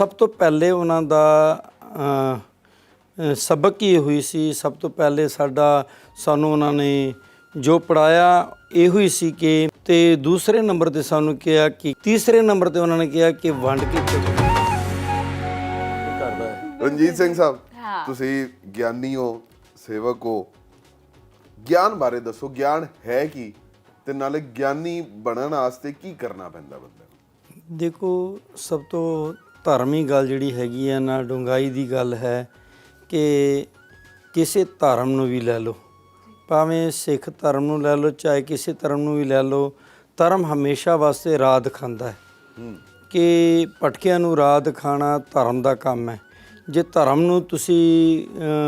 ਸਭ ਤੋਂ ਪਹਿਲੇ ਉਹਨਾਂ ਦਾ ਸਬਕ ਹੀ ਹੋਈ ਸੀ? ਸਭ ਤੋਂ ਪਹਿਲੇ ਸਾਡਾ ਸਾਨੂੰ ਉਹਨਾਂ ਨੇ ਜੋ ਪੜਾਇਆ ਇਹੋ ਹੀ ਸੀ ਕਿ ਤੇ ਦੂਸਰੇ ਨੰਬਰ ਤੇ ਸਾਨੂੰ ਕਿਹਾ ਕਿ ਤੀਸਰੇ ਨੰਬਰ ਤੇ ਉਹਨਾਂ ਨੇ ਕਿਹਾ ਕਿ ਵੰਡ ਕੇ ਚੱਲੋ ਕਰਦਾ ਹੈ। ਰਣਜੀਤ ਸਿੰਘ ਸਾਹਿਬ। ਤੁਸੀਂ ਗਿਆਨੀ ਹੋ ਸੇਵਕ ਹੋ ਗਿਆਨ ਬਾਰੇ ਦੱਸੋ ਗਿਆਨ ਹੈ ਕੀ? ਤੇ ਨਾਲੇ ਗਿਆਨੀ ਬਣਨ ਵਾਸਤੇ ਕੀ ਕਰਨਾ ਪੈਂਦਾ ਬੰਦੇ ਨੂੰ? ਦੇਖੋ ਸਭ ਤੋਂ ਧਰਮੀ ਗੱਲ ਜਿਹੜੀ ਹੈਗੀ ਹੈ ਨਾ ਡੁੰਗਾਈ ਦੀ ਗੱਲ ਹੈ ਕਿ ਕਿਸੇ ਧਰਮ ਨੂੰ ਵੀ ਲੈ ਲਓ। ਭਾਵੇਂ ਸਿੱਖ ਧਰਮ ਨੂੰ ਲੈ ਲਓ ਚਾਹੇ ਕਿਸੇ ਧਰਮ ਨੂੰ ਵੀ ਲੈ ਲਓ ਧਰਮ ਹਮੇਸ਼ਾ ਵਾਸਤੇ ਰਾਹ ਦਿਖਾਉਂਦਾ ਹੈ। ਕਿ ਭਟਕਿਆਂ ਨੂੰ ਰਾਹ ਦਿਖਾਣਾ ਧਰਮ ਦਾ ਕੰਮ ਹੈ। ਜੇ ਧਰਮ ਨੂੰ ਤੁਸੀਂ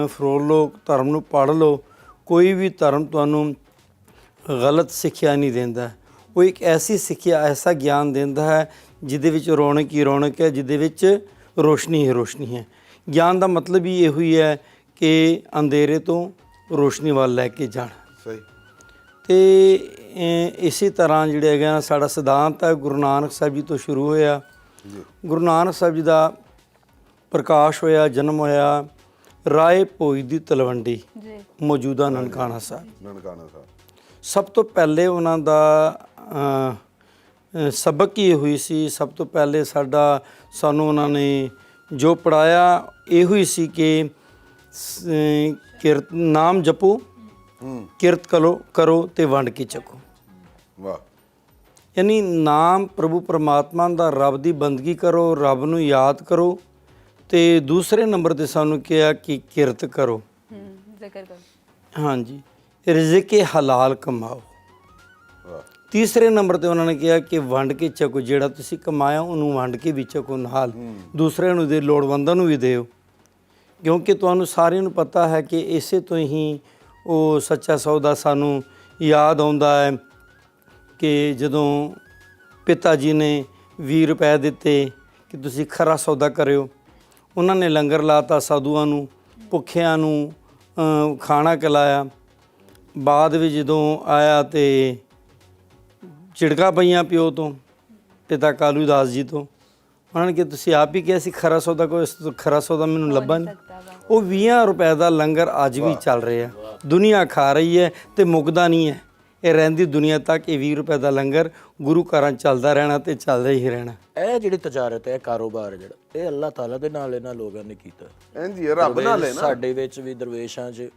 ਫਰੋਲ ਲਓ ਧਰਮ ਨੂੰ ਪੜ੍ਹ ਲਓ ਕੋਈ ਵੀ ਧਰਮ ਤੁਹਾਨੂੰ ਗਲਤ ਸਿੱਖਿਆ ਨਹੀਂ ਦਿੰਦਾ। ਉਹ ਇੱਕ ਐਸੀ ਸਿੱਖਿਆ ਐਸਾ ਗਿਆਨ ਦਿੰਦਾ ਹੈ ਜਿਹਦੇ ਵਿੱਚ ਰੌਣਕ ਹੀ ਰੌਣਕ ਹੈ ਜਿਹਦੇ ਵਿੱਚ ਰੋਸ਼ਨੀ ਹੀ ਰੋਸ਼ਨੀ ਹੈ। ਗਿਆਨ ਦਾ ਮਤਲਬ ਹੀ ਇਹੋ ਹੀ ਹੈ ਕਿ ਅੰਧੇਰੇ ਤੋਂ ਰੋਸ਼ਨੀ ਵੱਲ ਲੈ ਕੇ ਜਾਣਾ। ਸਹੀ। ਤੇ ਇਸੇ ਤਰ੍ਹਾਂ ਜਿਹੜੇ ਹੈਗਾ ਸਾਡਾ ਸਿਧਾਂਤ ਹੈ ਗੁਰੂ ਨਾਨਕ ਸਾਹਿਬ ਜੀ ਤੋਂ ਸ਼ੁਰੂ ਹੋਇਆ। ਗੁਰੂ ਨਾਨਕ ਸਾਹਿਬ ਜੀ ਦਾ ਪ੍ਰਕਾਸ਼ ਹੋਇਆ ਜਨਮ ਹੋਇਆ ਰਾਏ ਭੋਜ ਦੀ ਤਲਵੰਡੀ ਜੀ। ਮੌਜੂਦਾ ਨਨਕਾਣਾ ਸਾਹਿਬ। ਨਨਕਾਣਾ ਸਾਹਿਬ। ਸਭ ਤੋਂ ਪਹਿਲੇ ਉਹਨਾਂ ਦਾ ਸਬਕ ਹੀ ਹੋਈ ਸੀ। ਸਭ ਤੋਂ ਪਹਿਲੇ ਸਾਡਾ ਸਾਨੂੰ ਉਹਨਾਂ ਨੇ ਜੋ ਪੜਾਇਆ ਇਹੋ ਹੀ ਸੀ ਕਿ ਕਿਰਤ ਨਾਮ ਜਪੋ ਕਿਰਤ ਕਰੋ ਕਰੋ ਤੇ ਵੰਡ ਕੇ ਚੱਕੋ। ਵਾਹ। ਯਾਨੀ ਨਾਮ ਪ੍ਰਭੂ ਪਰਮਾਤਮਾ ਦਾ ਰੱਬ ਦੀ ਬੰਦਗੀ ਕਰੋ ਰੱਬ ਨੂੰ ਯਾਦ ਕਰੋ ਤੇ ਦੂਸਰੇ ਨੰਬਰ ਤੇ ਸਾਨੂੰ ਕਿਹਾ ਕਿ ਕਿਰਤ ਕਰੋ। ਹੂੰ ਜ਼ਿਕਰ ਕਰੋ। ਹਾਂਜੀ। ਰਿਜ਼ਕ ਹਲਾਲ ਕਮਾਓ। ਤੀਸਰੇ ਨੰਬਰ ਤੇ ਉਹਨਾਂ ਨੇ ਕਿਹਾ ਕਿ ਵੰਡ ਕੇ ਚੱਕੋ, ਜਿਹੜਾ ਤੁਸੀਂ ਕਮਾਇਆ ਉਹਨੂੰ ਵੰਡ ਕੇ ਵੀ ਚੱਕੋ ਨਾਲ। ਦੂਸਰਿਆਂ ਨੂੰ ਦੇ ਲੋੜਵੰਦਾਂ ਨੂੰ ਵੀ ਦਿਓ। ਕਿਉਂਕਿ ਤੁਹਾਨੂੰ ਸਾਰਿਆਂ ਨੂੰ ਪਤਾ ਹੈ ਕਿ ਇਸੇ ਤੋਂ ਹੀ ਉਹ ਸੱਚਾ ਸੌਦਾ ਸਾਨੂੰ ਯਾਦ ਆਉਂਦਾ ਹੈ ਕਿ ਜਦੋਂ ਪਿਤਾ ਜੀ ਨੇ 20 ਰੁਪਏ ਦਿੱਤੇ ਕਿ ਤੁਸੀਂ ਖਰਾ ਸੌਦਾ ਕਰਿਓ, ਉਹਨਾਂ ਨੇ ਲੰਗਰ ਲਾਤਾ ਸਾਧੂਆਂ ਨੂੰ, ਭੁੱਖਿਆਂ ਨੂੰ ਖਾਣਾ ਖਿਲਾਇਆ। ਬਾਅਦ ਵਿੱਚ ਜਦੋਂ ਆਇਆ ਤੇ ਝਿੜਕਾਂ ਪਈਆਂ ਪਿਓ ਤੋਂ ਪਿਤਾ ਕਾਲੂ ਦਾਸ ਜੀ ਤੋਂ। ਉਹਨਾਂ ਨੇ ਕਿ ਤੁਸੀਂ ਆਪ ਹੀ ਕਿਹਾ ਸੀ ਖਰਾ ਸੌਦਾ ਕੋਈ ਇਸ ਤੋਂ ਖਰਾ ਸੌਦਾ ਮੈਨੂੰ ਲੱਭਾ ਨਹੀਂ ਉਹ 20 ਰੁਪਏ ਦਾ ਲੰਗਰ ਅੱਜ ਵੀ ਚੱਲ ਰਿਹਾ। ਦੁਨੀਆ ਖਾ ਰਹੀ ਹੈ ਤੇ ਮੁੱਕਦਾ ਨਹੀਂ ਹੈ। ਇਹ ਰਹਿੰਦੀ ਦੁਨੀਆ ਤੱਕ ਇਹ 20 ਰੁਪਏ ਦਾ ਲੰਗਰ ਗੁਰੂ ਘਰਾਂ ਚੱਲਦਾ ਰਹਿਣਾ ਤੇ ਚੱਲਦਾ ਹੀ ਰਹਿਣਾ। ਇਹ ਜਿਹੜੀ ਤਜਾਰਤ ਹੈ ਕਾਰੋਬਾਰ ਜਿਹੜਾ ਇਹ ਅੱਲਾਹ ਤਾਲਾ ਦੇ ਨਾਲ ਇਹਨਾਂ ਲੋਕਾਂ ਨੇ ਕੀਤਾ। ਇੰਜ ਹੀ ਹੈ, ਰੱਬ ਨਾਲ ਹੈ ਨਾ। ਸਾਡੇ ਵਿੱਚ ਵੀ ਦਰਵੇਸ਼ਾਂ 'ਚ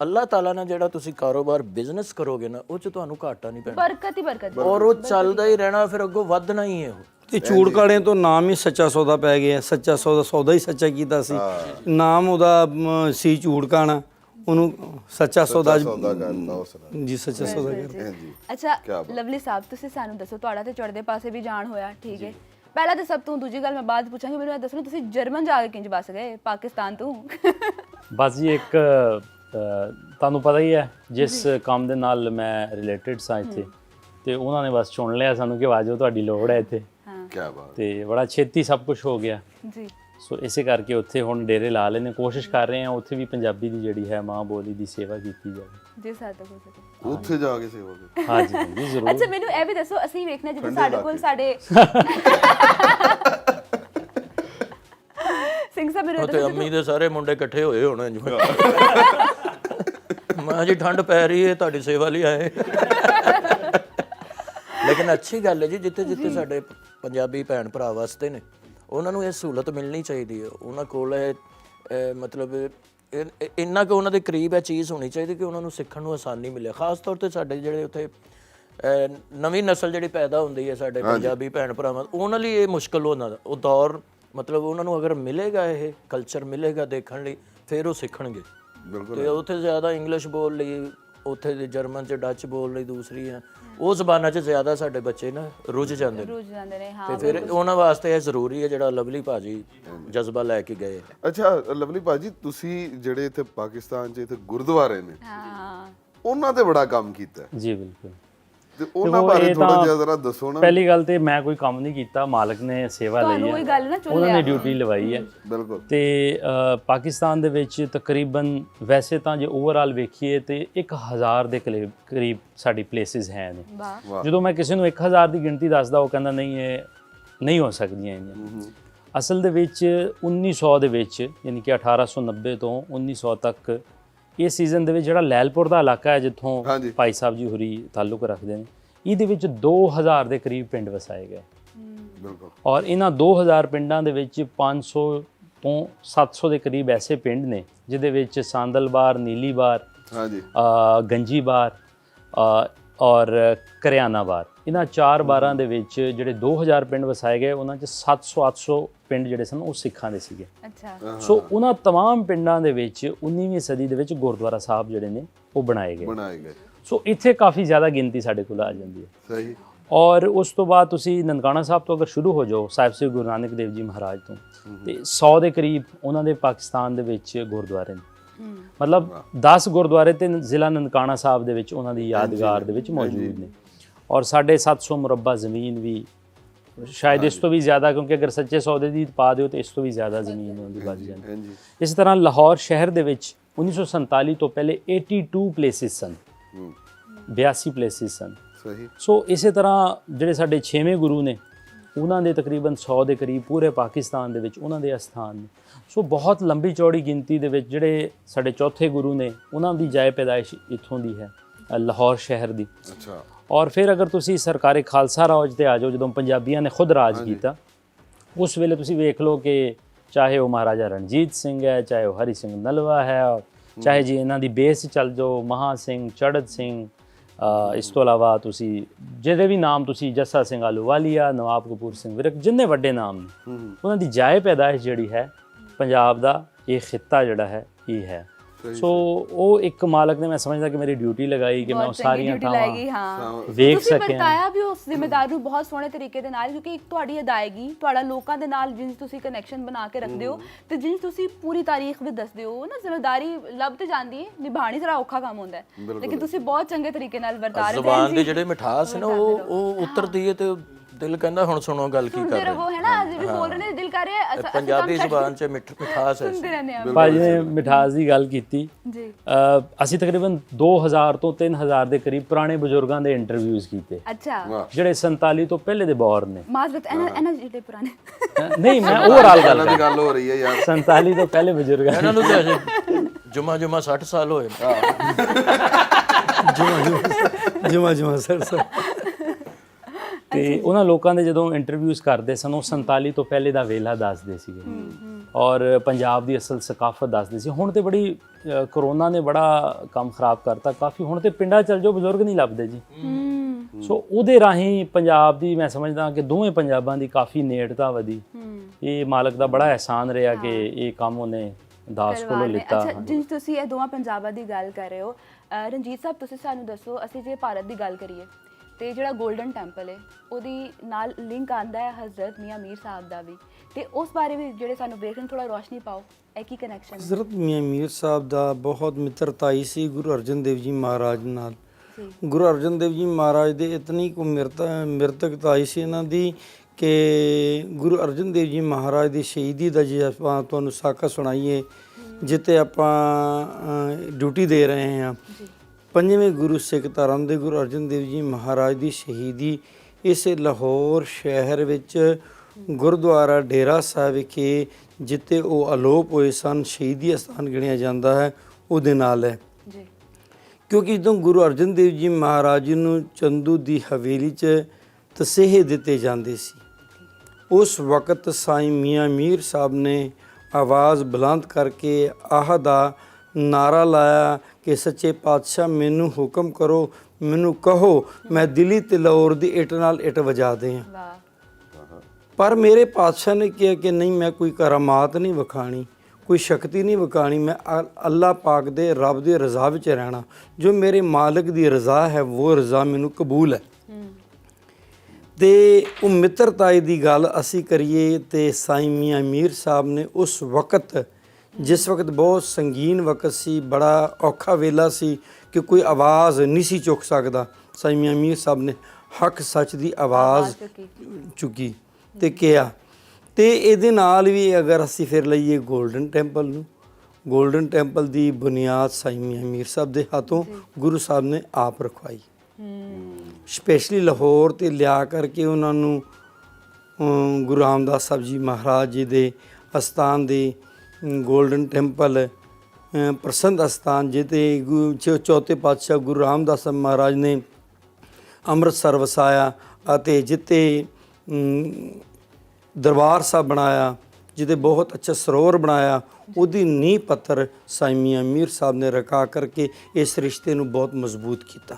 ਅੱਲਾਹ ਤਾਲਾ ਨਾਲ ਜਿਹੜਾ ਤੁਸੀਂ ਕਾਰੋਬਾਰ ਬਿਜ਼ਨਸ ਕਰੋਗੇ ਨਾ ਉਹ 'ਚ ਤੁਹਾਨੂੰ ਘਾਟਾ ਨਹੀਂ ਪੈਣਾ। ਬਰਕਤ ਹੀ ਬਰਕਤ। ਔਰ ਉਹ ਚੱਲਦਾ ਹੀ ਰਹਿਣਾ ਫਿਰ ਅੱਗੋਂ ਵੱਧਣਾ ਹੀ ਹੈ ਉਹ। ਤੇ ਚੂੜ ਕਾਲਿਆਂ ਤੋਂ ਨਾਮ ਹੀ ਸੱਚਾ ਸੌਦਾ ਪੈ ਗਿਆ। ਸੱਚਾ ਸੌਦਾ ਸੌਦਾ ਹੀ ਸੱਚਾ ਕੀਤਾ ਸੀ। ਨਾਮ ਉਹਦਾ ਸੀ ਝੂੜ ਕਾਣਾ। ਉਹਨੂੰ ਸੱਚਾ ਸੌਦਾ ਕਰਦਾ ਜੀ ਸੱਚਾ ਸੌਦਾ ਕਰ ਹਾਂਜੀ। ਅੱਛਾ ਲਵਲੀ ਸਾਹਿਬ ਤੁਸੀਂ ਸਾਨੂੰ ਦੱਸੋ ਤੁਹਾਡਾ ਤੇ ਚੜ੍ਹਦੇ ਪਾਸੇ ਵੀ ਜਾਣ ਹੋਇਆ ਠੀਕ ਹੈ। ਪਹਿਲਾਂ ਤਾਂ ਸਭ ਤੋਂ ਦੂਜੀ ਗੱਲ ਮੈਂ ਬਾਅਦ ਪੁੱਛਾਂਗੀ ਮੈਨੂੰ ਇਹ ਦੱਸੋ ਤੁਸੀਂ ਜਰਮਨ ਜਾ ਕੇ ਕਿੰਜ ਬਸ ਗਏ? ਪਾਕਿਸਤਾਨ ਤੋਂ? ਬਸ ਜੀ ਇੱਕ ਤੁਹਾਨੂੰ ਪਤਾ ਹੀ ਹੈ ਜਿਸ ਕੰਮ ਦੇ ਨਾਲ ਮੈਂ ਰਿਲੇਟਡ ਸਾਂ ਇੱਥੇ ਤੇ ਉਹਨਾਂ ਨੇ ਬਸ ਚੁਣ ਲਿਆ ਸਾਨੂੰ ਕਿ ਆਜੋ ਤੁਹਾਡੀ ਲੋੜ ਹੈ ਇੱਥੇ। ਹਾਂ। ਕੀ ਬਾਤ। ਤੇ ਬੜਾ ਛੇਤੀ ਸਭ ਕੁਝ ਹੋ ਗਿਆ। ਜੀ। ਸੋ ਇਸੇ ਕਰਕੇ ਉੱਥੇ ਹੁਣ ਡੇਰੇ ਲਾ ਲੈਨੇ ਕੋਸ਼ਿਸ਼ ਕਰ ਰਹੇ ਹਾਂ ਉੱਥੇ ਵੀ ਪੰਜਾਬੀ ਦੀ ਜਿਹੜੀ ਹੈ ਮਾਂ ਬੋਲੀ ਦੀ ਸੇਵਾ ਕੀਤੀ ਜਾਵੇ। ਜੇ ਸਾਡੇ ਹੋ। ਸਕੇ ਉੱਥੇ ਜਾ ਕੇ ਸੇਵਾ ਕਰ। ਹਾਂਜੀ ਹਾਂਜੀ ਜ਼ਰੂਰ। ਅੱਛਾ ਮੈਨੂੰ ਇਹ ਵੀ ਦੱਸੋ ਅਸੀਂ ਵੇਖਣਾ ਜਦੋਂ ਸਾਡੇ ਕੋਲ ਸਾਡੇ ਸਿੰਘ ਸਾਹਿਬ ਇਹ ਤੇ ਅੰਮੀ ਦੇ ਸਾਰੇ ਮੁੰਡੇ ਇਕੱਠੇ ਹੋਏ ਹੋਣੇ ਜਿਵੇਂ। ਮਾਂ ਜੀ ਠੰਡ ਪੈ ਰਹੀ ਹੈ ਤੁਹਾਡੀ ਸੇਵਾ ਲਈ ਆਏ। ਲੇਕਿਨ ਅੱਛੀ ਗੱਲ ਹੈ ਜੀ ਜਿੱਥੇ ਜਿੱਥੇ ਸਾਡੇ ਪੰਜਾਬੀ ਭੈਣ ਭਰਾ ਵਾਸਤੇ ਨੇ ਉਹਨਾਂ ਨੂੰ ਇਹ ਸਹੂਲਤ ਮਿਲਣੀ ਚਾਹੀਦੀ ਹੈ ਉਹਨਾਂ ਕੋਲ ਇਹ ਮਤਲਬ ਇੰਨਾ ਕਿ ਉਹਨਾਂ ਦੇ ਕਰੀਬ ਇਹ ਚੀਜ਼ ਹੋਣੀ ਚਾਹੀਦੀ ਕਿ ਉਹਨਾਂ ਨੂੰ ਸਿੱਖਣ ਨੂੰ ਆਸਾਨੀ ਮਿਲੇ ਖਾਸ ਤੌਰ ਤੇ ਸਾਡੇ ਜਿਹੜੇ ਉੱਥੇ ਨਵੀਂ ਨਸਲ ਜਿਹੜੀ ਪੈਦਾ ਹੁੰਦੀ ਹੈ ਸਾਡੇ ਪੰਜਾਬੀ ਭੈਣ ਭਰਾਵਾਂ ਉਹਨਾਂ ਲਈ ਇਹ ਮੁਸ਼ਕਲ ਉਹਨਾਂ ਦਾ। ਉਹ ਦੌਰ ਮਤਲਬ ਉਹਨਾਂ ਨੂੰ ਅਗਰ ਮਿਲੇਗਾ ਇਹ ਕਲਚਰ ਮਿਲੇਗਾ ਦੇਖਣ ਲਈ ਫਿਰ ਉਹ ਸਿੱਖਣਗੇ। ਬਿਲਕੁਲ ਤੇ ਉੱਥੇ ਜ਼ਿਆਦਾ ਇੰਗਲਿਸ਼ ਬੋਲ ਲਈ ਉੱਥੇ ਦੇ ਜਰਮਨ ਚ ਡੱਚ ਬੋਲ ਲਈ ਦੂਸਰੀ ਆ ਉਹ ਜ਼ਬਾਨਾਂ 'ਚ ਜ਼ਿਆਦਾ ਸਾਡੇ ਬੱਚੇ ਨਾ ਰੁੱਝ ਜਾਂਦੇ ਨੇ। ਰੁੱਝ ਜਾਂਦੇ ਨੇ ਹਾਂ ਤੇ ਫਿਰ ਉਹਨਾਂ ਵਾਸਤੇ ਇਹ ਜ਼ਰੂਰੀ ਹੈ ਜਿਹੜਾ ਲਵਲੀ ਭਾਜੀ ਜਜ਼ਬਾ ਲੈ ਕੇ ਗਏ। ਅੱਛਾ ਲਵਲੀ ਭਾਜੀ ਤੁਸੀਂ ਜਿਹੜੇ ਇੱਥੇ ਪਾਕਿਸਤਾਨ 'ਚ ਇੱਥੇ ਗੁਰਦੁਆਰੇ ਨੇ ਹਾਂ। ਉਹਨਾਂ ਤੇ ਬੜਾ ਕੰਮ ਕੀਤਾ। ਹੈ। ਜੀ ਬਿਲਕੁਲ। ਤੇ ਉਹਨਾਂ ਬਾਰੇ ਥੋੜਾ ਜਿਹਾ ਜ਼ਰਾ ਦੱਸੋ ਨਾ। ਪਹਿਲੀ ਗੱਲ ਤੇ ਮੈਂ ਕੋਈ ਕੰਮ ਨਹੀਂ ਕੀਤਾ ਮਾਲਕ ਨੇ ਸੇਵਾ ਲਈ ਤੁਹਾਨੂੰ ਹੈ। ਗੱਲ ਨਾ ਉਹਨਾਂ ਨੇ ਡਿਊਟੀ ਲਵਾਈ ਹੈ। ਬਿਲਕੁਲ। ਤੇ ਪਾਕਿਸਤਾਨ ਦੇ ਵਿੱਚ ਤਕਰੀਬਨ ਵੈਸੇ ਤਾਂ ਜੇ ਓਵਰਆਲ ਵੇਖੀਏ ਤੇ 1000 ਦੇ ਕਰੀਬ ਸਾਡੀ ਪਲੇਸਿਸ ਹੈ ਨੇ। ਜਦੋਂ ਮੈਂ ਕਿਸੇ ਨੂੰ 1000 ਦੀ ਗਿਣਤੀ ਦੱਸਦਾ ਉਹ ਕਹਿੰਦਾ ਨਹੀਂ ਇਹ ਨਹੀਂ ਹੋ ਸਕਦੀਆਂ ਇੰਨੀਆਂ। ਅਸਲ ਦੇ ਵਿੱਚ 1900 ਦੇ ਵਿੱਚ ਯਾਨੀ ਕਿ 1890 ਤੋਂ 1900 ਤੱਕ ਇਸ ਸੀਜ਼ਨ ਦੇ ਵਿੱਚ ਜਿਹੜਾ ਲੈਲਪੁਰ ਦਾ ਇਲਾਕਾ ਹੈ ਜਿੱਥੋਂ। ਭਾਈ ਸਾਹਿਬ ਜੀ ਹੁਰੀ ਤਾਲੁਕ ਰੱਖਦੇ ਨੇ ਇਹਦੇ ਵਿੱਚ 2000 ਦੇ ਕਰੀਬ ਪਿੰਡ ਵਸਾਏ ਗਏ। ਬਿਲਕੁਲ। ਔਰ ਇਹਨਾਂ 2000 ਪਿੰਡਾਂ ਦੇ ਵਿੱਚ 500 ਤੋਂ 700 ਦੇ ਕਰੀਬ ਐਸੇ ਪਿੰਡ ਨੇ ਜਿਹਦੇ ਵਿੱਚ ਸਾਂਦਲਬਾਰ ਨੀਲੀਬਾਰ ਹਾਂਜੀ। ਅ, ਗੰਜੀਬਾਰ ਔਰ ਕਰਿਆਨਾਬਾਰ ਇਹਨਾਂ ਚਾਰ ਬਾਰਾਂ ਦੇ ਵਿੱਚ ਜਿਹੜੇ 2000 ਪਿੰਡ ਵਸਾਏ ਗਏ ਉਹਨਾਂ 'ਚ 700 800 ਪਿੰਡ ਜਿਹੜੇ ਸਨ ਉਹ ਸਿੱਖਾਂ ਦੇ ਸੀਗੇ ਅੱਛਾ ਸੋ ਉਹਨਾਂ तमाम ਪਿੰਡਾਂ ਦੇ ਵਿੱਚ 19ਵੀਂ ਸਦੀ ਦੇ ਵਿੱਚ ਗੁਰਦੁਆਰਾ ਸਾਹਿਬ ਜਿਹੜੇ ਨੇ ਉਹ ਬਣਾਏ ਗਏ ਬਣਾਏ ਗਏ ਸੋ ਇੱਥੇ ਕਾਫੀ ਜ਼ਿਆਦਾ ਗਿਣਤੀ ਸਾਡੇ ਕੋਲ ਆ ਜਾਂਦੀ ਹੈ ਸਹੀ ਔਰ ਉਸ ਤੋਂ ਬਾਅਦ ਤੁਸੀਂ ਨਨਕਾਣਾ ਸਾਹਿਬ ਤੋਂ ਅਗਰ ਸ਼ੁਰੂ ਹੋ ਜਾਓ ਸਾਹਿਬ ਸ੍ਰੀ ਗੁਰੂ ਨਾਨਕ ਦੇਵ ਜੀ ਮਹਾਰਾਜ ਤੋਂ ਤੇ 100 ਦੇ ਕਰੀਬ ਉਹਨਾਂ ਦੇ ਪਾਕਿਸਤਾਨ ਦੇ ਵਿੱਚ ਗੁਰਦੁਆਰੇ ਨੇ ਮਤਲਬ 10 ਗੁਰਦੁਆਰੇ ਤੇ ਜ਼ਿਲ੍ਹਾ ਨਨਕਾਣਾ ਸਾਹਿਬ ਦੇ ਵਿੱਚ ਉਹਨਾਂ ਦੀ ਯਾਦਗਾਰ ਦੇ ਵਿੱਚ ਮੌਜੂਦ ਨੇ ਔਰ ਸਾਡੇ 700 ਮੁਰੱਬਾ ਜ਼ਮੀਨ ਵੀ ਸ਼ਾਇਦ ਇਸ ਤੋਂ ਵੀ ਜ਼ਿਆਦਾ ਕਿਉਂਕਿ ਅਗਰ ਸੱਚੇ ਸੌਦੇ ਦੀ ਪਾ ਦਿਓ ਤੇ ਇਸ ਤੋਂ ਵੀ ਜ਼ਿਆਦਾ ਜ਼ਮੀਨ ਉਹਦੀ ਵੱਧ ਜਾਂਦੀ। ਇਸ ਤਰ੍ਹਾਂ ਲਾਹੌਰ ਸ਼ਹਿਰ ਦੇ ਵਿੱਚ 1947 ਤੋਂ ਪਹਿਲੇ 82 ਪਲੇਸਿਸ ਸਨ। ਹੂੰ। 82 ਪਲੇਸਿਸ ਸਨ। ਸਹੀ। ਸੋ ਇਸੇ ਤਰ੍ਹਾਂ ਜਿਹੜੇ ਸਾਡੇ ਛੇਵੇਂ ਗੁਰੂ ਨੇ ਉਹਨਾਂ ਦੇ ਤਕਰੀਬਨ 100 ਦੇ ਕਰੀਬ ਪੂਰੇ ਪਾਕਿਸਤਾਨ ਦੇ ਵਿੱਚ ਉਹਨਾਂ ਦੇ ਅਸਥਾਨ ਨੇ। ਸੋ ਬਹੁਤ ਲੰਬੀ ਚੌੜੀ ਗਿਣਤੀ ਦੇ ਵਿੱਚ ਜਿਹੜੇ ਸਾਡੇ ਚੌਥੇ ਗੁਰੂ ਨੇ ਉਹਨਾਂ ਦੀ ਜਾਇ ਪੈਦਾਇਸ਼ ਇੱਥੋਂ ਦੀ ਹੈ ਲਾਹੌਰ ਸ਼ਹਿਰ ਦੀ। ਅੱਛਾ। ਔਰ ਫਿਰ ਅਗਰ ਤੁਸੀਂ ਸਰਕਾਰੀ ਖਾਲਸਾ ਰਾਜ ਤੇ ਆ ਜਾਓ ਜਦੋਂ ਪੰਜਾਬੀਆਂ ਨੇ ਖੁਦ ਰਾਜ ਕੀਤਾ ਉਸ ਵੇਲੇ ਤੁਸੀਂ ਵੇਖ ਲਓ ਕਿ ਚਾਹੇ ਉਹ ਮਹਾਰਾਜਾ ਰਣਜੀਤ ਸਿੰਘ ਹੈ ਚਾਹੇ ਉਹ ਹਰੀ ਸਿੰਘ ਨਲਵਾ ਹੈ ਚਾਹੇ ਜੀ ਇਹਨਾਂ ਦੀ ਬੇਸ ਚੱਲ ਜਾਓ ਮਹਾ ਸਿੰਘ ਚੜਤ ਸਿੰਘ ਇਸ ਤੋਂ ਇਲਾਵਾ ਤੁਸੀਂ ਜਿਹਦੇ ਵੀ ਨਾਮ ਤੁਸੀਂ ਜੱਸਾ ਸਿੰਘ ਆਲੂਵਾਲੀਆ ਨਵਾਬ ਕਪੂਰ ਸਿੰਘ ਵਿਰਕ ਜਿੰਨੇ ਵੱਡੇ ਨਾਮ ਨੇ ਉਹਨਾਂ ਦੀ ਜਾਇ ਪੈਦਾਇਸ਼ ਜਿਹੜੀ ਹੈ ਪੰਜਾਬ ਦਾ ਇਹ ਖਿੱਤਾ ਜਿਹੜਾ ਹੈ ਇਹ ਹੈ। ਸੋ ਉਹ ਇੱਕ ਮਾਲਕ ਨੇ ਮੈਂ ਸਮਝਦਾ ਕਿ ਮੇਰੀ ਡਿਊਟੀ ਲਗਾਈ ਕਿ ਮੈਂ ਉਹ ਬਹੁਤ ਚੰਗੀ ਸਾਰੀਆਂ ਥਾਵਾਂ ਲਾਏਗੀ ਹਾਂ। ਵੇਖ ਤੁਸੀਂ ਸਕਿਆ ਵਰਤਾਇਆ ਵੀ ਉਸ ਜ਼ਿੰਮੇਦਾਰ ਨੂੰ ਬਹੁਤ ਸੋਹਣੇ ਤਰੀਕੇ ਦੇ ਨਾਲ ਕਿਉਂਕਿ ਇੱਕ ਤੁਹਾਡੀ ਅਦਾਇਗੀ ਤੁਹਾਡਾ ਲੋਕਾਂ ਦੇ ਨਾਲ ਜਿੰਜ ਤੁਸੀਂ ਕਨੈਕਸ਼ਨ ਬਣਾ ਕੇ ਰੱਖਦੇ ਹੋ ਤੇ ਜਿੰਜ ਤੁਸੀਂ ਪੂਰੀ ਤਾਰੀਖ ਵੀ ਦੱਸਦੇ ਹੋ ਨਾ ਜ਼ਿੰਮੇਦਾਰੀ ਲੱਭ ਤੇ ਜਾਂਦੀ ਹੈ ਨਿਭਾਣੀ ਜ਼ਰਾ ਔਖਾ ਕੰਮ ਹੁੰਦਾ ਹੈ। ਲੇਕਿਨ ਤੁਸੀਂ ਬਹੁਤ ਚੰਗੇ ਤਰੀਕੇ ਨਾਲ ਵਰਤਾ ਰਹੇ ਹੋ। ਜ਼ੁਬਾਨ ਦੇ ਜਿਹੜੇ ਮਿਠਾਸ ਨੇ ਉਹ ਉਹ ਉਤਰਦੀ ਹੈ ਤੇ ਦਿਲ ਕਹਿੰਦਾ ਹੁਣ ਸੁਣੋ ਗੱਲ ਕੀ ਕਰ ਰਹੇ ਰਹੋ ਹੈ ਨਾ? ਜਿਵੇਂ ਬੋਲ ਰਹੇ ਨੇ ਦਿਲ ਕਰ ਰਿਹਾ ਹੈ, ਅਸੀਂ- ਪੰਜਾਬੀ ਜ਼ੁਬਾਨ 'ਚ ਮਿੱਠ ਮਿਠਾਸ ਹੈ ਸੁਣਦੇ ਰਹਿੰਦੇ ਹਾਂ। ਭਾਜੀ ਨੇ ਮਿਠਾਸ ਦੀ ਗੱਲ ਕੀਤੀ। ਜੀ। ਅ, ਅਸੀਂ ਤਕਰੀਬਨ 2000 ਤੋਂ 3000 ਦੇ ਕਰੀਬ ਪੁਰਾਣੇ ਬਜ਼ੁਰਗਾਂ ਦੇ ਇੰਟਰਵਿਊਜ਼ ਕੀਤੇ। ਅੱਛਾ। ਜਿਹੜੇ 47 ਤੋਂ ਪਹਿਲੇ ਦੇ ਬੌਰ ਨੇ। ਮਾਜ਼ਰਤ ਇਹਨਾਂ ਇਹਨਾਂ ਜਿਹੜੇ ਪੁਰਾਣੇ। ਨਹੀਂ ਮੈਂ ਓਵਰਆਲ ਗੱਲ ਗੱਲਾਂ ਦੀ ਗੱਲ ਹੋ ਰਹੀ ਹੈ ਯਾਰ। 47 ਤੋਂ ਪਹਿਲੇ ਬਜ਼ੁਰਗਾਂ ਇਹਨਾਂ ਨੂੰ ਤਾਂ ਅਜੇ ਜੁਮਾ ਜੁਮਾ 60 ਸਾਲ ਹੋਏ। ਨੇ ਜਮਾ ਜਮਾ ਸਰ ਸਰ ਤੇ ਉਹਨਾਂ ਲੋਕਾਂ ਦੇ ਜਦੋਂ ਇੰਟਰਵਿਊਜ਼ ਕਰਦੇ ਸਨ ਉਹ 47 ਤੋਂ ਪਹਿਲੇ ਦਾ ਵੇਲਾ ਦੱਸਦੇ ਸੀਗੇ। ਔਰ ਪੰਜਾਬ ਦੀ ਅਸਲ ਸਕਾਫਤ ਦੱਸਦੇ ਸੀ। ਹੁਣ ਤੇ ਬੜੀ ਕਰੋਨਾ ਨੇ ਬੜਾ ਕੰਮ ਖਰਾਬ ਕਰਤਾ ਕਾਫੀ। ਹੁਣ ਤੇ ਪਿੰਡਾਂ ਚਲ ਜਾਓ ਬਜ਼ੁਰਗ ਨਹੀਂ ਲੱਭਦੇ ਜੀ। ਸੋ ਉਹਦੇ ਰਾਹੀਂ ਪੰਜਾਬ ਦੀ ਮੈਂ ਸਮਝਦਾ ਕਿ ਦੋਵੇਂ ਪੰਜਾਬਾਂ ਦੀ ਕਾਫੀ ਨੇੜਤਾ ਵਧੀ। ਇਹ ਮਾਲਕ ਦਾ ਬੜਾ ਅਹਿਸਾਨ ਰਿਹਾ ਕਿ ਇਹ ਕੰਮ ਉਹਨੇ ਦਾਸ ਕੋਲੋਂ। ਲਿੱਤਾ। ਅੱਛਾ ਜਿੰਜ ਤੁਸੀਂ ਇਹ ਦੋਵਾਂ ਪੰਜਾਬਾਂ ਦੀ ਗੱਲ ਕਰ ਰਹੇ ਹੋ ਰਣਜੀਤ ਸਾਹਿਬ ਤੁਸੀਂ ਸਾਨੂੰ ਦੱਸੋ ਅਸੀਂ ਜੇ ਭਾਰਤ ਦੀ ਗੱਲ ਕਰੀਏ। ਤੇ ਜਿਹੜਾ 골ਡਨ ਟੈਂਪਲ ਹੈ ਉਹਦੀ ਨਾਲ ਲਿੰਕ ਆਂਦਾ ਹੈ ਹਜ਼ਰਤ ਮੀਆਂ ਮੀਰ ਸਾਹਿਬ ਦਾ ਵੀ। ਤੇ ਉਸ ਬਾਰੇ ਵੀ ਜਿਹੜੇ ਸਾਨੂੰ ਵੇਖਣ ਥੋੜਾ ਰੋਸ਼ਨੀ ਪਾਓ ਇਹ ਕੀ ਕਨੈਕਸ਼ਨ ਹਜ਼ਰਤ ਮੀਆਂ ਮੀਰ ਸਾਹਿਬ ਦਾ ਬਹੁਤ ਮਿੱਤਰਤਾਈ ਸੀ ਗੁਰੂ ਅਰਜਨ ਦੇਵ ਜੀ ਮਹਾਰਾਜ ਨਾਲ। ਗੁਰੂ ਅਰਜਨ ਦੇਵ ਜੀ ਮਹਾਰਾਜ ਦੇ ਇਤਨੀ ਕੁ ਮਿਰਤਾ ਮਿਰਤਕਤਾਈ ਸੀ ਇਹਨਾਂ ਦੀ ਕਿ ਗੁਰੂ ਅਰਜਨ ਦੇਵ ਜੀ ਮਹਾਰਾਜ ਦੀ ਸ਼ਹੀਦੀ ਦਾ ਜੇ ਆਪਾਂ ਤੁਹਾਨੂੰ ਸਾਕਾ ਸੁਣਾਈਏ ਜਿੱਤੇ ਆਪਾਂ ਡਿਊਟੀ ਦੇ ਰਹੇ ਹਾਂ। ਪੰਜਵੇਂ ਗੁਰੂ ਸਿੱਖ ਧਰਮ ਦੇ ਗੁਰੂ ਅਰਜਨ ਦੇਵ ਜੀ ਮਹਾਰਾਜ ਦੀ ਸ਼ਹੀਦੀ ਇਸੇ ਲਾਹੌਰ ਸ਼ਹਿਰ ਵਿੱਚ ਗੁਰਦੁਆਰਾ ਡੇਰਾ ਸਾਹਿਬ ਵਿਖੇ ਜਿੱਤੇ ਉਹ ਅਲੋਪ ਹੋਏ ਸਨ ਸ਼ਹੀਦੀ ਅਸਥਾਨ ਗਿਣਿਆ ਜਾਂਦਾ ਹੈ ਉਹਦੇ ਨਾਲ ਹੈ। ਜੀ। ਕਿਉਂਕਿ ਜਦੋਂ ਗੁਰੂ ਅਰਜਨ ਦੇਵ ਜੀ ਮਹਾਰਾਜ ਨੂੰ ਚੰਦੂ ਦੀ ਹਵੇਲੀ 'ਚ ਤਸੇਹੇ ਦਿੱਤੇ ਜਾਂਦੇ ਸੀ ਉਸ ਵਕਤ ਸਾਈਂ ਮੀਆਂ ਮੀਰ ਸਾਹਿਬ ਨੇ ਆਵਾਜ਼ ਬੁਲੰਦ ਕਰਕੇ ਆਹ ਦਾ ਨਾਰਾ ਲਾਇਆ ਕਿ ਸੱਚੇ ਪਾਤਸ਼ਾਹ ਮੈਨੂੰ ਹੁਕਮ ਕਰੋ ਮੈਨੂੰ ਕਹੋ ਮੈਂ ਦਿੱਲੀ ਤੇ ਲਾਹੌਰ ਦੀ ਇੱਟ ਨਾਲ ਇੱਟ ਵਜਾ ਦਿਆਂ। ਵਾਹ। ਪਰ ਮੇਰੇ ਪਾਤਸ਼ਾਹ ਨੇ ਕਿਹਾ ਕਿ ਨਹੀਂ ਮੈਂ ਕੋਈ ਕਰਾਮਾਤ ਨਹੀਂ ਵਿਖਾਣੀ ਕੋਈ ਸ਼ਕਤੀ ਨਹੀਂ ਵਿਖਾਣੀ ਮੈਂ ਅ- ਅੱਲਾਹ ਪਾਕ ਦੇ ਰੱਬ ਦੀ ਰਜ਼ਾ ਵਿੱਚ ਰਹਿਣਾ। ਜੋ ਮੇਰੇ ਮਾਲਕ ਦੀ ਰਜ਼ਾ ਹੈ ਉਹ ਰਜ਼ਾ ਮੈਨੂੰ ਕਬੂਲ ਹੈ। ਹੂੰ। ਤੇ ਉਹ ਮਿੱਤਰਤਾਈ ਦੀ ਗੱਲ ਅਸੀਂ ਕਰੀਏ ਤੇ ਸਾਈਂ ਮੀਆਂ ਮੀਰ ਸਾਹਿਬ ਨੇ ਉਸ ਵਕਤ ਜਿਸ ਵਕਤ ਬਹੁਤ ਸੰਗੀਨ ਵਕਤ ਸੀ ਬੜਾ ਔਖਾ ਵੇਲਾ ਸੀ ਕਿ ਕੋਈ ਆਵਾਜ਼ ਨਹੀਂ ਸੀ ਚੁੱਕ ਸਕਦਾ। ਸਾਈਂ ਮੀਆਂ ਮੀਰ ਸਾਹਿਬ ਨੇ ਹੱਕ ਸੱਚ ਦੀ ਆਵਾਜ਼ ਚੁੱਕੀ। ਤੇ ਕਿਹਾ ਤੇ ਇਹਦੇ ਨਾਲ ਵੀ ਅਗਰ ਅਸੀਂ ਫਿਰ ਲਈਏ 골ਡਨ ਟੈਂਪਲ ਨੂੰ? 골ਡਨ ਟੈਂਪਲ ਦੀ ਬੁਨਿਆਦ ਸਾਈਂ ਮੀਆਂ ਮੀਰ ਸਾਹਿਬ ਦੇ ਹੱਥੋਂ ਗੁਰੂ ਸਾਹਿਬ ਨੇ ਆਪ ਰਖਵਾਈ। ਸਪੈਸ਼ਲੀ ਲਾਹੌਰ ਤੇ ਲਿਆ ਕਰਕੇ ਉਹਨਾਂ ਨੂੰ ਗੁਰੂ ਰਾਮਦਾਸ ਸਾਹਿਬ ਜੀ ਮਹਾਰਾਜ ਜੀ ਦੇ ਅਸਥਾਨ ਦੇ ਗੋਲਡਨ ਟੈਂਪਲ ਅ, ਪ੍ਰਸੰਨ ਅਸਥਾਨ ਜਿਤੇ ਗੁਰੂ ਚੌਥੇ ਪਾਤਸ਼ਾਹ ਗੁਰੂ ਰਾਮਦਾਸ ਮਹਾਰਾਜ ਨੇ ਅੰਮ੍ਰਿਤਸਰ ਵਸਾਇਆ ਅਤੇ ਜਿੱਤੇ ਦਰਬਾਰ ਸਾਹਿਬ ਬਣਾਇਆ ਜਿਹਦੇ ਬਹੁਤ ਅੱਛਾ ਸਰੋਵਰ ਬਣਾਇਆ ਉਹਦੀ ਨੀਂਹ ਪੱਥਰ ਸਾਈਂ ਮੀਆਂ ਮੀਰ ਸਾਹਿਬ ਨੇ ਰਕਾ ਕਰਕੇ ਇਸ ਰਿਸ਼ਤੇ ਨੂੰ ਬਹੁਤ ਮਜ਼ਬੂਤ ਕੀਤਾ।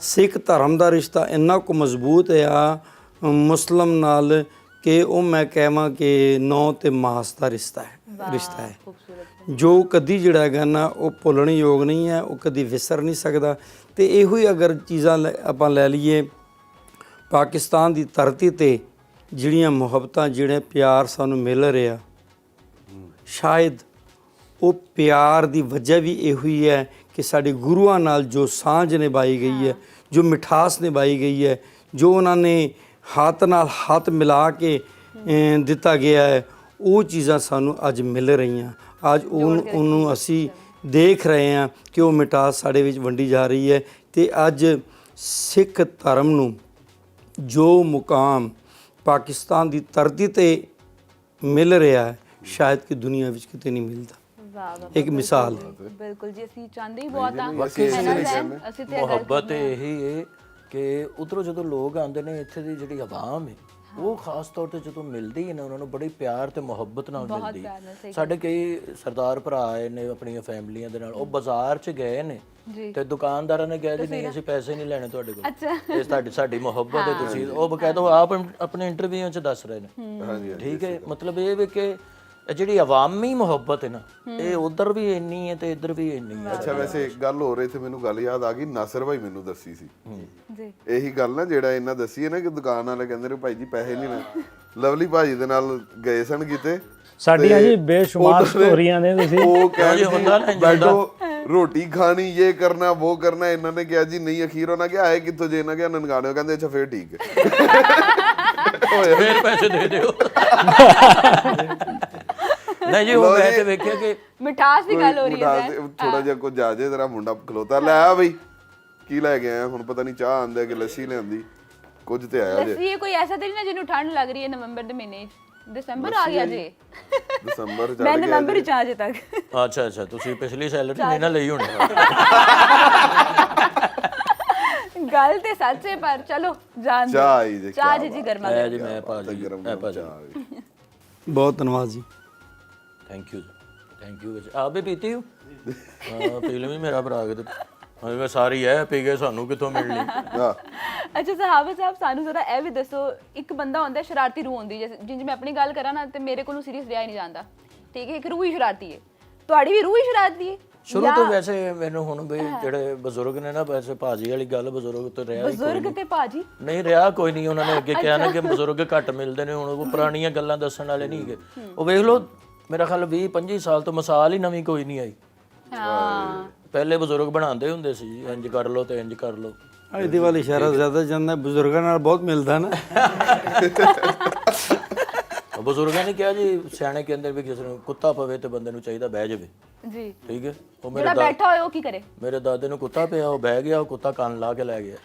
ਸਿੱਖ ਧਰਮ ਦਾ ਰਿਸ਼ਤਾ ਇੰਨਾ ਕੁ ਮਜ਼ਬੂਤ ਆ ਅ, ਮੁਸਲਮ ਨਾਲ ਕਿ ਉਹ ਮੈਂ ਕਹਾਂ ਕਿ ਨੌ ਤੇ ਮਾਸ ਦਾ ਰਿਸ਼ਤਾ ਹੈ। ਰਿਸ਼ਤਾ ਹੈ। ਜੋ। ਕਦੀ ਜਿਹੜਾ ਹੈਗਾ ਨਾ ਉਹ ਭੁੱਲਣ ਯੋਗ ਨਹੀਂ ਹੈ ਉਹ ਕਦੀ ਵਿਸਰ ਨਹੀਂ ਸਕਦਾ। ਤੇ ਇਹੋ ਹੀ ਅਗਰ ਚੀਜ਼ਾਂ ਆਪਾਂ ਲੈ ਲਈਏ ਪਾਕਿਸਤਾਨ ਦੀ ਧਰਤੀ ਤੇ ਜਿਹੜੀਆਂ ਮੁਹੱਬਤਾਂ ਜਿਹੜੇ ਪਿਆਰ ਸਾਨੂੰ ਮਿਲ ਰਿਹਾ ਸ਼ਾਇਦ ਉਹ ਪਿਆਰ ਦੀ ਵਜ੍ਹਾ ਵੀ ਇਹੋ ਹੀ ਹੈ ਕਿ ਸਾਡੇ ਗੁਰੂਆਂ ਨਾਲ ਜੋ ਸਾਂਝ ਨਿਭਾਈ ਗਈ ਹੈ ਜੋ ਮਿਠਾਸ ਨਿਭਾਈ ਗਈ ਹੈ ਜੋ ਉਹਨਾਂ ਨੇ ਹੱਥ ਨਾਲ ਹੱਥ ਮਿਲਾ ਕੇ ਦਿੱਤਾ ਗਿਆ ਹੈ ਉਹ ਚੀਜ਼ਾਂ ਸਾਨੂੰ ਅੱਜ ਮਿਲ ਰਹੀਆਂ। ਅੱਜ ਉਹਨੂੰ ਉਹਨੂੰ ਅਸੀਂ ਦੇਖ ਰਹੇ ਹਾਂ ਕਿ ਉਹ ਮਿਠਾਸ ਸਾਡੇ ਵਿੱਚ ਵੰਡੀ ਜਾ ਰਹੀ ਹੈ ਤੇ ਅੱਜ ਸਿੱਖ ਧਰਮ ਨੂੰ ਜੋ ਮੁਕਾਮ ਪਾਕਿਸਤਾਨ ਦੀ ਧਰਤੀ ਤੇ ਮਿਲ ਰਿਹਾ ਹੈ ਸ਼ਾਇਦ ਕਿ ਦੁਨੀਆ ਵਿੱਚ ਕਿਤੇ ਨਹੀਂ ਮਿਲਦਾ। ਇੱਕ ਮਿਸਾਲ ਹੈ ਬਿਲਕੁਲ। ਜੀ ਅਸੀਂ ਚਾਹੁੰਦੇ ਹੀ ਬਹੁਤ ਆ ਅਸੀਂ ਤੇ ਮੁਹੱਬਤ ਇਹੀ ਹੈ ਕਿ ਉਧਰੋਂ ਜਦੋਂ ਲੋਕ ਆਉਂਦੇ ਨੇ ਇੱਥੇ ਦੀ ਜਿਹੜੀ ਆਵਾਮ ਹੈ ਉਹ ਖਾਸ ਤੌਰ ਤੇ ਜਦੋਂ ਮਿਲਦੀ ਹੈ ਨਾ ਉਹਨਾਂ ਨੂੰ ਬੜੀ ਪਿਆਰ ਤੇ ਮੁਹੱਬਤ ਨਾਲ ਮਿਲਦੀ। ਪਿਆਰ ਨਾਲ, ਹੈ ਸਾਡੇ ਕਈ ਸਰਦਾਰ ਭਰਾ ਆਏ ਨੇ ਆਪਣੀਆਂ ਫੈਮਲੀਆਂ ਦੇ ਨਾਲ ਉਹ ਬਾਜ਼ਾਰ 'ਚ ਗਏ ਨੇ ਜੀ। ਤੇ ਦੁਕਾਨਦਾਰਾਂ ਨੇ ਕਿਹਾ ਜੀ ਨਹੀਂ ਅਸੀਂ ਪੈਸੇ ਨਹੀਂ ਲੈਣੇ ਤੁਹਾਡੇ ਕੋਲ। ਅੱਛਾ। ਇਹ ਸਾਡੀ ਸਾਡੀ ਮੁਹੱਬਤ ਹੈ ਤੁਸੀਂ ਉਹ ਬਕਾਇਦਾ ਉਹ ਆਪ ਆਪਣੇ ਇੰਟਰਵਿਊ 'ਚ ਦੱਸ ਰਹੇ ਨੇ। ਹਾਂਜੀ ਠੀਕ ਹੈ ਮਤਲਬ ਇਹ ਵੀ ਕਿ ਇਹ ਜਿਹੜੀ ਆਵਾਮੀ ਮੁਹੱਬਤ ਹੈ ਨਾ ਇਹ ਉਧਰ ਵੀ ਇੰਨੀ ਹੈ ਤੇ ਇੱਧਰ ਵੀ ਇੰਨੀ ਹੈ। ਅੱਛਾ ਵੈਸੇ ਇੱਕ ਗੱਲ ਹੋ ਰਹੀ ਤੇ ਮੈਨੂੰ ਗੱਲ ਯਾਦ ਆ ਗਈ ਨਾਸਰ ਭਾਈ ਮੈਨੂੰ ਦੱਸੀ ਸੀ। ਜੀ। ਇਹੀ ਗੱਲ ਨਾ ਜਿਹੜਾ ਇਹਨਾਂ ਦੱਸੀ ਹੈ ਨਾ ਕਿ ਦੁਕਾਨ ਵਾਲੇ ਕਹਿੰਦੇ ਨੇ ਭਾਈ ਜੀ ਪੈਸੇ ਨਹੀਂ ਲੈ ਲਵਲੀ ਭਾਜੀ ਦੇ ਨਾਲ ਗਏ ਸਨ ਕਿਤੇ ਸਾਡੀਆਂ ਜੀ ਬੇਸ਼ੁਮਾਰ ਸਟੋਰੀਆਂ ਨੇ ਤੁਸੀਂ। ਉਹ ਕਹਿੰਦੇ ਹੁੰਦਾ ਨਾ ਬੈਠੋ ਰੋਟੀ ਖਾਣੀ ਇਹ ਕਰਨਾ ਉਹ ਕਰਨਾ ਇਹਨਾਂ ਨੇ ਕਿਹਾ ਜੀ ਨਹੀਂ ਅਖੀਰ ਉਹਨਾਂ ਕਿਹਾ ਆਏ ਕਿੱਥੋਂ ਜੇ ਇਹਨਾਂ ਕਿਹਾ ਨਨਕਾਣੇ ਕਹਿੰਦੇ ਅੱਛਾ ਫੇਰ ਠੀਕ ਹੈ। ਫੇਰ ਪੈਸੇ ਦੇ ਦਿਓ। ਨਹੀਂ ਜੀ ਉਹ ਮੈਂ। ਤੇ ਵੇਖਿਆ ਕਿ ਮਿਠਾਸ ਦੀ ਗੱਲ ਹੋ ਰਹੀ ਹੈ। ਥੋੜਾ ਜਿਹਾ ਕੁਝ ਜਾ ਜੇ ਤੇਰਾ ਮੁੰਡਾ ਖਲੋਤਾ। ਲੈ ਆ ਬਈ ਕੀ ਲੈ ਕੇ ਆਇਆ? ਹੁਣ ਪਤਾ ਨਹੀਂ ਚਾਹ ਆਂਦਾ ਕਿ ਲੱਸੀ ਲਿਆਂਦੀ। ਕੁਝ ਤੇ ਆਇਆ ਜੇ। ਲੱਸੀ ਇਹ ਕੋਈ ਐਸਾ ਤੇ ਨਹੀਂ ਨਾ ਜਿਹਨੂੰ ਠੰਡ ਲੱਗ ਰਹੀ ਹੈ ਨਵੰਬਰ ਦੇ ਮਹੀਨੇ 'ਚ? ਦਸੰਬਰ ਆ ਗਿਆ ਜੀ। ਦਸੰਬਰ ਚ ਮੈਂ ਆ ਗਿਆ ਨਵੰਬਰ ਚ ਆ ਜੇ ਤੱਕ। ਅੱਛਾ ਅੱਛਾ ਤੁਸੀਂ ਪਿਛਲੀ ਸੈਲਰੀ ਨਹੀਂ ਨਾ ਲਈ ਹੋਣੀ। ਗੱਲ ਤੇ ਸੱਚ ਹੈ ਪਰ ਚਲੋ ਜਾਣ ਦਿਓ। ਚਾਹ ਆਈ ਜੇ, ਚਾਹ ਕਿਆ ਜੀ ਜੀ ਗਰਮਾ ਐ ਗਰਮ। ਜੀ ਮੈਂ ਭਾਜੀ ਐ ਭਾਜੀ ਚਾਹ। ਬਹੁਤ ਧੰਨਵਾਦ ਜੀ। ਥੈਂਕ ਯੂ ਥੈਂਕ ਯੂ ਆਪ ਵੀ ਪੀਤੀ ਹੋ? ਹਾਂ ਪੀ ਲਈ ਮੇਰਾ ਭਰਾ ਕਿਤੇ। ਮੈਂ ਸਾਰੀ ਐ ਪੀ ਗਏ ਸਾਨੂੰ ਕਿੱਥੋਂ ਮਿਲਣੀ? ਹਾਂ। ਅੱਛਾ ਸਹਾਬਤ ਸਾਹਿਬ ਸਾਨੂੰ ਜ਼ਰਾ ਇਹ ਵੀ ਦੱਸੋ ਇੱਕ ਬੰਦਾ ਹੁੰਦਾ ਹੈ, ਸ਼ਰਾਰਤੀ ਰੂਹ ਹੁੰਦੀ ਜਿੰਜ ਮੈਂ ਆਪਣੀ ਗੱਲ ਕਰਾਂ ਨਾ ਤੇ ਮੇਰੇ ਕੋਲੋਂ ਸੀਰੀਅਸ ਰਿਹਾ ਹੀ ਨਹੀਂ ਜਾਂਦਾ। ਠੀਕ ਹੈ ਇੱਕ ਰੂਹ ਹੀ ਸ਼ਰਾਰਤੀ ਹੈ। ਤੁਹਾਡੀ ਵੀ ਰੂਹ ਹੀ ਸ਼ਰਾਰਤੀ ਹੈ? ਸ਼ੁਰੂ ਤੋਂ ਵੈਸੇ ਮੈਨੂੰ ਹੁਣ ਵੀ ਜਿਹੜੇ ਬਜ਼ੁਰਗ ਨੇ ਨਾ ਵੈਸੇ ਭਾਜੀ ਵਾਲੀ ਗੱਲ ਬਜ਼ੁਰਗ ਤੋਂ ਰਿਹਾ ਹੀ ਬਜ਼ੁਰਗ ਤੇ ਭਾਜੀ? ਨਹੀਂ ਰਿਹਾ ਕੋਈ ਨਹੀਂ ਉਹਨਾਂ ਨੇ ਅੱਗੇ ਕਿਹਾ ਨਾ ਕਿ ਬਜ਼ੁਰਗ ਘੱਟ ਮਿਲਦੇ ਨੇ ਹੁਣ ਉਹ ਪੁਰਾਣੀਆਂ ਗੱਲਾਂ ਦੱਸਣ ਵਾਲੇ ਨਹੀਂ ਹੈਗੇ। ਉਹ ਵੇਖ ਲਓ ਮੇਰਾ ਖਿਆਲ 20 25 ਸਾਲ ਤੋਂ ਮਿਸਾਲ ਹੀ ਨਵੀਂ ਕੋਈ ਨਹੀਂ ਆਈ। ਹਾਂ। ਪਹਿਲੇ ਬਜ਼ੁਰਗ ਬਣਾਉਂਦੇ ਹੁੰਦੇ ਸੀ ਇੰਜ ਕਰ ਲਓ ਤੇ ਇੰਜ ਕਰ ਲਓ। ਇਹਦੇ ਵੱਲ ਇਸ਼ਾਰਾ ਜ਼ਿਆਦਾ ਜਾਂਦਾ ਹੈ, ਬਜ਼ੁਰਗਾਂ ਨਾਲ ਬਹੁਤ ਮਿਲਦਾ ਨਾ। ਉਹ ਬਜ਼ੁਰਗਾਂ ਨੇ ਕਿਹਾ ਜੀ ਸਿਆਣੇ ਕਹਿੰਦੇ ਵੀ ਕਿਸੇ ਨੂੰ ਕੁੱਤਾ ਪਵੇ ਤੇ ਬੰਦੇ ਨੂੰ ਚਾਹੀਦਾ ਬਹਿ ਜਾਵੇ। ਜੀ। ਠੀਕ ਹੈ? ਉਹ ਮੇਰੇ ਜਿਹੜਾ ਦਾ ਬੈਠਾ ਹੋਇਆ ਉਹ ਕੀ ਕਰੇ? ਮੇਰੇ ਦਾਦੇ ਨੂੰ ਕੁੱਤਾ ਪਿਆ ਉਹ ਬਹਿ ਗਿਆ ਉਹ ਕੁੱਤਾ ਕੰਨ ਲਾ ਕੇ ਲੈ ਗਿਆ।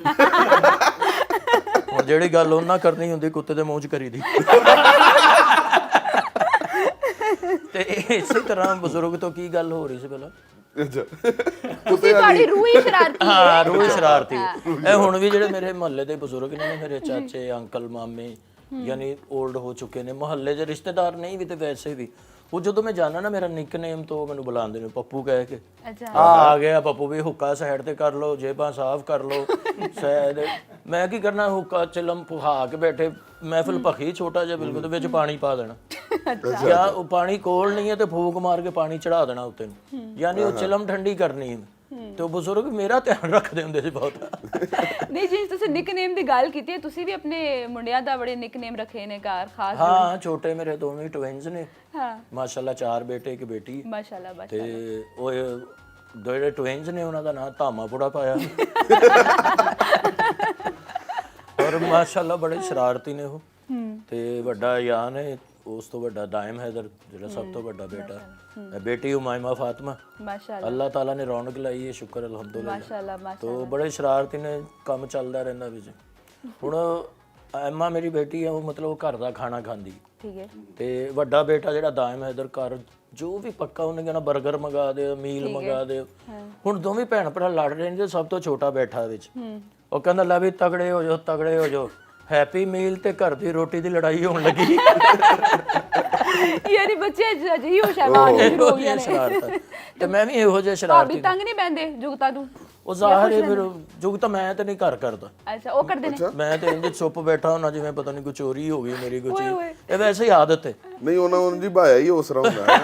ਹੁਣ ਜਿਹੜੀ ਗੱਲ ਉਹਨਾਂ ਕਰਨੀ ਹੁੰਦੀ ਕੁੱਤੇ ਦੇ ਮੂੰਹ 'ਚ ਕਰੀਦੀ ਤੇ ਇਸੇ ਤਰ੍ਹਾਂ ਬਜ਼ੁਰਗ ਤੋਂ ਕੀ ਗੱਲ ਹੋ ਰਹੀ ਸੀ ਪਹਿਲਾਂ? ਅੱਛਾ ਤੁਸੀਂ ਤੁਹਾਡੀ ਰੂਹ ਹੀ ਸ਼ਰਾਰਤੀ ਹੈ ਹਾਂ। ਰੋਜ਼ ਸ਼ਰਾਰਤੀ। ਇਹ ਹੁਣ ਵੀ ਜਿਹੜੇ ਮੇਰੇ ਮੁਹੱਲੇ ਦੇ ਬਜ਼ੁਰਗ ਨੇ ਨਾ, ਮੇਰੇ ਚਾਚੇ ਅੰਕਲ ਮਾਮੇ ਯਾਨੀ 올ਡ ਹੋ ਚੁੱਕੇ ਨੇ ਮੁਹੱਲੇ ਦੇ ਰਿਸ਼ਤੇਦਾਰ ਨਹੀਂ ਵੀ ਤੇ ਵੈਸੇ ਵੀ। ਉਹ ਜਦੋਂ ਮੈਂ ਜਾਣਾ ਨਾ ਮੇਰਾ ਨਿਕਨੇਮ ਤੋਂ ਮੈਨੂੰ ਬੁਲਾਉਂਦੇ ਨੇ ਪੱਪੂ ਕਹਿ ਕੇ। ਅੱਛਾ। ਆ ਆ ਗਿਆ ਪੱਪੂ ਵੀ ਹੁੱਕਾ ਸਾਈਡ ਤੇ ਕਰ ਲਓ ਜੇਬਾਂ ਸਾਫ਼ ਕਰ ਲਓ ਸ਼ਾਇਦ ਮੈਂ ਕੀ ਕਰਨਾ ਹੁੱਕਾ ਚਲਮ ਪੁਹਾ ਕੇ ਬੈਠੇ ਮਹਿਫਿਲ ਭਖੀ ਛੋਟਾ ਜਿਹਾ ਬਿਲਕੁਲ ਤੇ ਵਿੱਚ ਪਾਣੀ ਪਾ ਦੇਣਾ। ਜਾਂ ਉਹ ਪਾਣੀ ਕੋਲ ਨਹੀਂ ਹੈ ਤੇ ਫੂਕ ਮਾਰ ਕੇ ਪਾਣੀ ਚੜਾ ਦੇਣਾ ਉੱਤੇ ਨੂੰ। ਯਾਨੀ ਉਹ ਚਲਮ ਠੰਡੀ ਕਰਨੀ ਹੈ। ਤੇ ਉਹ ਬਜ਼ੁਰਗ ਮੇਰਾ ਧਿਆਨ ਰੱਖਦੇ ਹੁੰਦੇ ਸੀ ਬਹੁਤ। ਨਹੀਂ ਜੀ ਤੁਸੀਂ ਨਿਕਨੇਮ ਦੀ ਗੱਲ ਕੀਤੀ ਹੈ। ਤੁਸੀਂ ਵੀ ਆਪਣੇ ਮੁੰਡਿਆਂ ਦਾ ਬੜੇ ਨਿਕਨੇਮ ਰੱਖੇ ਨੇ ਘਰ ਖਾਸ ਹਾਂ ਛੋਟੇ ਮੇਰੇ ਦੋਵੇਂ ਟਵਿੰਸ ਨੇ। ਹਾਂ। ਮਾਸ਼ਾਅੱਲਾ ਚਾਰ ਬੇਟੇ ਇੱਕ ਬੇਟੀ। ਮਾਸ਼ਾਅੱਲਾ ਬਸ ਤੇ ਉਹ ਇਹ ਦੋ ਜਿਹੜੇ ਟਵਿੰਸ ਨੇ ਉਹਨਾਂ ਦਾ ਨਾਮ ਧਾਮਾਪੁੜਾ ਪਾਇਆ। ਔਰ ਮਾਸ਼ਾਅੱਲਾ ਬੜੇ ਸ਼ਰਾਰਤੀ ਨੇ ਉਹ। ਤੇ ਵੱਡਾ ਯਾਨ ਹੈ। ਉਸ ਤੋਂ ਵੱਡਾ ਦਾਇਮ ਹੈਦਰ ਜਿਹੜਾ ਸਭ ਤੋਂ ਵੱਡਾ ਬੇਟਾ। ਹੈ ਬੇਟੀ ਉਮਾਇਮਾ ਫਾਤਮਾ। ਮਾਸ਼ਾਅੱਲਾ ਅੱਲਾਹ ਤਾਲਾ ਨੇ ਰੌਣਕ ਲਾਈ ਹੈ ਸ਼ੁਕਰ ਅਲਹਮਦੁਲਿਲਾ। ਮਾਸ਼ਾਅੱਲਾ ਮਾਸ਼ਾਅੱਲਾ ਤੋ ਬੜੇ ਸ਼ਰਾਰਤੀ ਨੇ ਕੰਮ ਚੱਲਦਾ ਰਹਿੰਦਾ ਵਿੱਚ ਹੁਣ ਐਮਾ ਮੇਰੀ ਬੇਟੀ ਹੈ ਉਹ ਮਤਲਬ ਉਹ ਘਰ ਦਾ ਖਾਣਾ ਖਾਂਦੀ। ਠੀਕ ਹੈ। ਤੇ ਵੱਡਾ ਬੇਟਾ ਜਿਹੜਾ ਦਾਇਮ ਹੈ ਇਧਰ ਘਰ ਜੋ ਵੀ ਪੱਕਾ ਉਹਨੇ ਕਹਿਣਾ 버ਗਰ ਮੰਗਾ ਦਿਓ ਮੀਲ ਮੰਗਾ ਦਿਓ। ਹੁਣ ਦੋਵੇਂ ਭੈਣ ਭਰਾ ਲੜ ਰਹੇ ਨੇ ਤੇ ਸਭ ਤੋਂ ਛੋਟਾ ਬੈਠਾ ਵਿੱਚ। ਉਹ ਕਹਿੰਦਾ ਲੈ ਵੀ ਤਗੜੇ ਹੋ ਜਾਓ ਤਗੜੇ ਹੋ ਜਾਓ। ਹੈਪੀ ਮੀਲ ਤੇ ਘਰ ਦੀ ਰੋਟੀ ਦੀ ਲੜਾਈ ਹੋਣ ਲੱਗੀ। ਯਾਨੀ ਬੱਚੇ ਅਜਿਹੀ ਹੋ ਸ਼ੈਤਾਨ ਸ਼ੁਰੂ ਹੋ ਗਏ ਨੇ। ਸ਼ਰਾਰਤ। ਤੇ ਮੈਂ ਵੀ ਇਹੋ ਜਿਹਾ ਭਾਬੀ ਸ਼ਰਾਰਤੀ ਤੰਗ ਨਹੀਂ ਬੈੰਦੇ ਜੁਗਤਾ ਨੂੰ ਉਹ ਜ਼ਾਹਰ ਹੈ ਫਿਰ ਜੁਗ ਤਾਂ ਮੈਂ ਤੇ ਨਹੀਂ ਘਰ ਕਰਦਾ। ਅੱਛਾ ਉਹ ਕਰਦੇ ਨੇ। ਮੈਂ ਤੇ ਇੰਜ ਚੁੱਪ ਬੈਠਾ ਹੁਣਾ ਜਿਵੇਂ ਪਤਾ ਨਹੀਂ ਕੋਈ ਚੋਰੀ ਹੋ ਗਈ ਮੇਰੀ ਕੋਈ ਚੀਜ਼। ਇਹ ਵੈਸੇ ਹੀ ਆਦਤ ਹੈ। ਨਹੀਂ ਉਹਨਾਂ ਨੂੰ ਜੀ ਭਾਇਆ ਹੀ ਉਸ ਤਰ੍ਹਾਂ ਹੁੰਦਾ ਹੈ।